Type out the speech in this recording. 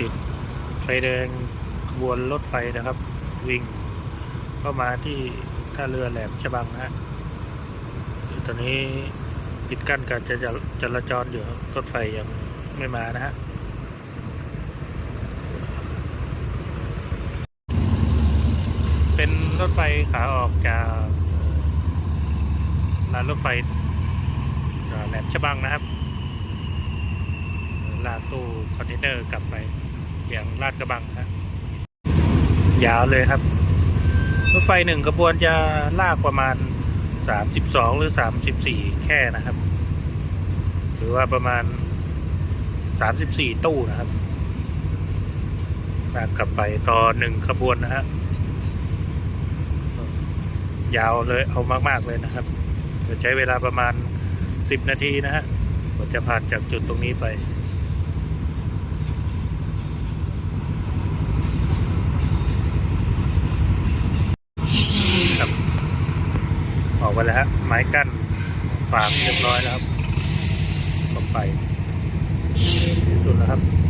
ติดไฟแดงขบวนรถไฟนะครับ วิ่งเข้ามาที่ท่าเรือแหลมฉบังนะฮะตอนนี้ปิดกั้นการจราจราจรอยู่รถไฟยังไม่มานะฮะเป็นรถไฟขาออกจากรางรถไฟแหลมฉบังนะครับ ลากตู้คอนเทนเนอร์กลับไปอย่างลาดกระบังฮะยาวเลยครับรถไฟหนึ่งขบวนจะลากประมาณ 32 หรือ 34 แค่นะครับ หรือว่าประมาณ 34 ตู้นะครับลากกลับไปต่อหนึ่งขบวนนะฮะยาวเลยเอามาก ๆ เลยนะครับจะใช้เวลาประมาณ 10 นาทีนะฮะกว่าจะผ่านจากจุดตรงนี้ไป ครับ ออก ไปแล้วฮะไม้กั้นฝางเรียบร้อยแล้วครับต่อไปที่สุดแล้วครับ